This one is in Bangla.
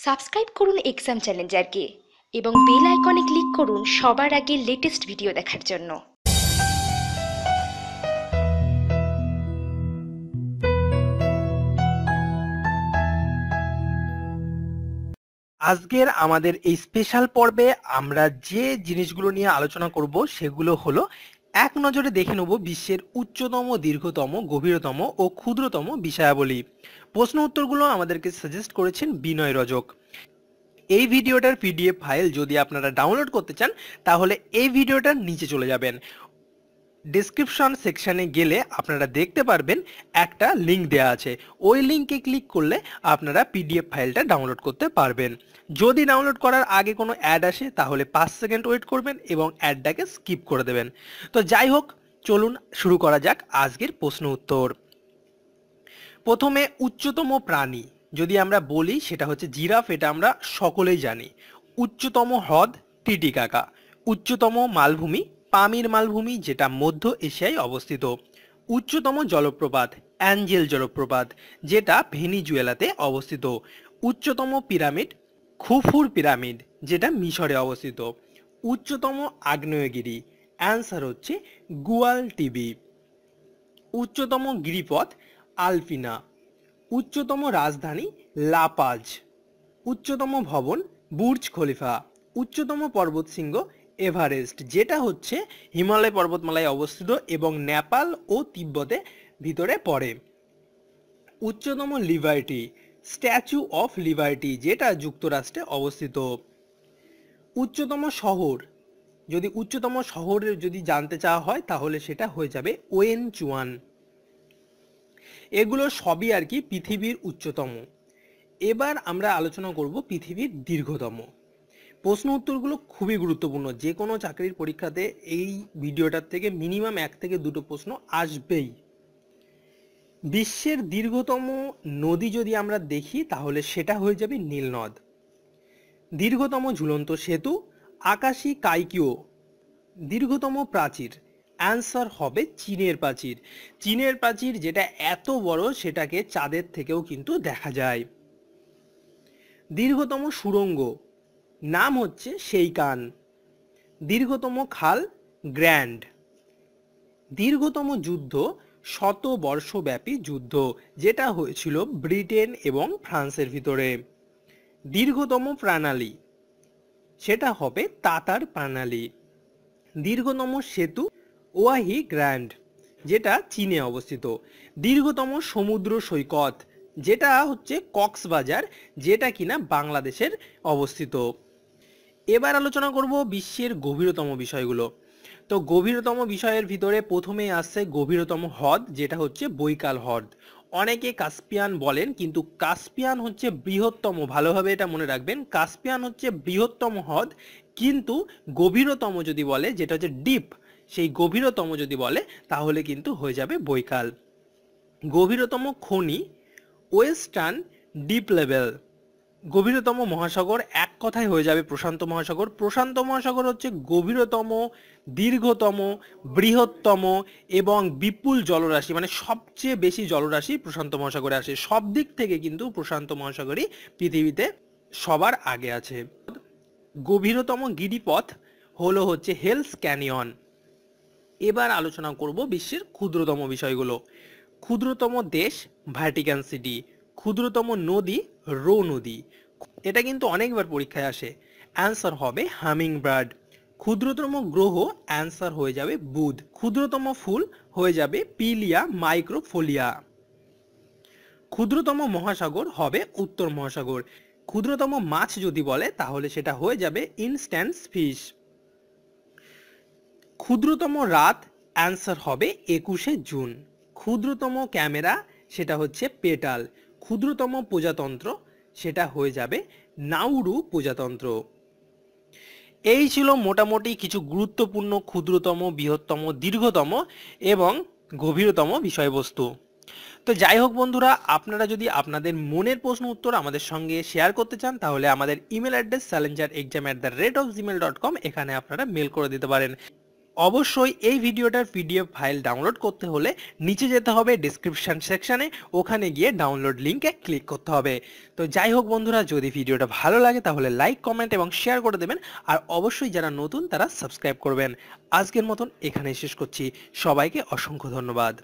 সাবস্ক্রাইব করুন এক্সাম চ্যালেঞ্জারকে এবং বেল আইকনে ক্লিক করুন সবার আগে লেটেস্ট ভিডিও দেখার জন্য। আজকের আমাদের এই স্পেশাল পর্বে আমরা যে জিনিসগুলো নিয়ে আলোচনা করব সেগুলো হলো এক নজরে দেখে নেব বিশ্বের উচ্চতম, দীর্ঘতম, গভীরতম ও ক্ষুদ্রতম বিষয়াবলী। প্রশ্ন উত্তরগুলো আমাদেরকে সাজেস্ট করেছেন বিনয় রজক। এই ভিডিওটার পিডিএফ ফাইল যদি আপনারা ডাউনলোড করতে চান, তাহলে এই ভিডিওটার নিচে চলে যাবেন। ডিসক্রিপশন সেকশানে গেলে আপনারা দেখতে পারবেন একটা লিঙ্ক দেওয়া আছে। ওই লিঙ্কে ক্লিক করলে আপনারা পিডিএফ ফাইলটা ডাউনলোড করতে পারবেন। যদি ডাউনলোড করার আগে কোনো অ্যাড আসে, তাহলে পাঁচ সেকেন্ড ওয়েট করবেন এবং অ্যাডটাকে স্কিপ করে দেবেন। তো যাই হোক, চলুন শুরু করা যাক আজকের প্রশ্ন উত্তর। প্রথমে উচ্চতম প্রাণী, যদি আমরা বলি সেটা হচ্ছে জিরাফ, এটা আমরা সকলেই জানি। উচ্চতম হ্রদ টিটিকাকা। উচ্চতম মালভূমি পামির মালভূমি, যেটা মধ্য এশিয়ায় অবস্থিত। উচ্চতম জলপ্রপাত, অ্যাঞ্জেল জলপ্রপাত, যেটা ভেনিজুয়েলাতে অবস্থিত। উচ্চতম পিরামিড, খুফুর পিরামিড, যেটা মিশরে অবস্থিত। উচ্চতম আগ্নেয়গিরি, অ্যান্সার হচ্ছে গুয়াল টিবি উচ্চতম গিরিপথ, আলফিনা। উচ্চতম রাজধানী, লাপাজ। উচ্চতম ভবন, বুর্জ খলিফা। উচ্চতম পর্বতশৃঙ্গ এভারেস্ট, যেটা হচ্ছে হিমালয় পর্বতমালায় অবস্থিত এবং নেপাল ও তিব্বতে ভিতরে পড়ে। উচ্চতম লিবার্টি, স্ট্যাচু অফ লিবার্টি, যেটা যুক্তরাষ্ট্রে অবস্থিত। উচ্চতম শহর, যদি উচ্চতম শহরের যদি জানতে চাওয়া হয়, তাহলে সেটা হয়ে যাবে ওয়েন চুয়ান এগুলো সবই আর কি পৃথিবীর উচ্চতম। এবার আমরা আলোচনা করব পৃথিবীর দীর্ঘতম। প্রশ্ন উত্তরগুলো খুবই গুরুত্বপূর্ণ। যে কোনো চাকরির পরীক্ষাতে এই ভিডিওটার থেকে মিনিমাম এক থেকে দুটো প্রশ্ন আসবেই। বিশ্বের দীর্ঘতম নদী যদি আমরা দেখি, তাহলে সেটা হয়ে যাবে নীলনদ। দীর্ঘতম ঝুলন্ত সেতু, আকাশী কাইকিও, দীর্ঘতম প্রাচীর। অ্যান্সার হবে চীনের প্রাচীর। চীনের প্রাচীর যেটা এত বড়, সেটাকে চাঁদের থেকেও কিন্তু দেখা যায়। দীর্ঘতম সুড়ঙ্গ নাম হচ্ছে সেই কান। দীর্ঘতম খাল গ্র্যান্ড। দীর্ঘতম যুদ্ধ শত বর্ষব্যাপী যুদ্ধ, যেটা হয়েছিল ব্রিটেন এবং ফ্রান্সের ভিতরে। দীর্ঘতম প্রণালী, সেটা হবে তাতার প্রণালী। দীর্ঘতম সেতু ওয়াহি গ্র্যান্ড, যেটা চীনে অবস্থিত। দীর্ঘতম সমুদ্র সৈকত, যেটা হচ্ছে কক্সবাজার, যেটা কিনা বাংলাদেশের অবস্থিত। এবার আলোচনা করব বিশ্বের গভীরতম বিষয়গুলো। তো গভীরতম বিষয়ের ভিতরে প্রথমে আসছে গভীরতম হ্রদ, যেটা হচ্ছে বৈকাল হ্রদ। অনেকে কাস্পিয়ান বলেন, কিন্তু কাস্পিয়ান হচ্ছে বৃহত্তম, ভালোভাবে এটা মনে রাখবেন, কাস্পিয়ান হচ্ছে বৃহত্তম হ্রদ, কিন্তু গভীরতম যদি বলে, যেটা হচ্ছে ডিপ, সেই গভীরতম যদি বলে, তাহলে কিন্তু হয়ে যাবে বৈকাল। গভীরতম খনি, ওয়েস্টার্ন ডিপ লেভেল। গভীরতম মহাসাগর এক কথায় হয়ে যাবে প্রশান্ত মহাসাগর। প্রশান্ত মহাসাগর হচ্ছে গভীরতম, দীর্ঘতম, বৃহত্তম এবং বিপুল জলরাশি মানে সবচেয়ে বেশি জলরাশি প্রশান্ত মহাসাগরে আসে। সব দিক থেকে কিন্তু প্রশান্ত মহাসাগরই পৃথিবীতে সবার আগে আছে। গভীরতম গিরিপথ হলো হচ্ছে হেলস ক্যানিয়ন। এবার আলোচনা করব বিশ্বের ক্ষুদ্রতম বিষয়গুলো। ক্ষুদ্রতম দেশ ভ্যাটিকান সিটি। ক্ষুদ্রতম নদী রো নদী। এটা কিন্তু অনেকবার পরীক্ষায় আসে। অ্যান্সার হবে হামিং বার্ড ক্ষুদ্রতম গ্রহ অ্যান্সার হয়ে যাবে বুধ। ক্ষুদ্রতম ফুল হয়ে যাবে পিলিয়া মাইক্রোফোলিয়া ক্ষুদ্রতম মহাসাগর হবে উত্তর মহাসাগর। ক্ষুদ্রতম মাছ যদি বলে, তাহলে সেটা হয়ে যাবে ইনস্ট্যান্স ফিশ ক্ষুদ্রতম রাত অ্যান্সার হবে একুশে জুন। ক্ষুদ্রতম ক্যামেরা, সেটা হচ্ছে পেটাল। ক্ষুদ্রতম প্রজাতন্ত্র, সেটা হয়ে যাবে নাউরু প্রজাতন্ত্র। এই ছিল মোটামুটি কিছু গুরুত্বপূর্ণ ক্ষুদ্রতম, বৃহত্তম, দীর্ঘতম এবং গভীরতম বিষয়বস্তু। তো যাই হোক বন্ধুরা, আপনারা যদি আপনাদের মনের প্রশ্ন উত্তর আমাদের সঙ্গে শেয়ার করতে চান, তাহলে আমাদের email address challenger exam at the rate of Gmail dot com এখানে আপনারা মেল করে দিতে পারেন। অবশ্যই এই ভিডিওটার পিডিএফ ফাইল ডাউনলোড করতে হলে নিচে যেতে হবে ডিসক্রিপশন সেকশানে ওখানে গিয়ে ডাউনলোড লিঙ্কে ক্লিক করতে হবে। তো যাই হোক বন্ধুরা, যদি ভিডিওটা ভালো লাগে তাহলে লাইক কমেন্ট এবং শেয়ার করে দেবেন। আর অবশ্যই যারা নতুন তারা সাবস্ক্রাইব করবেন। আজকের মতন এখানে শেষ করছি। সবাইকে অসংখ্য ধন্যবাদ।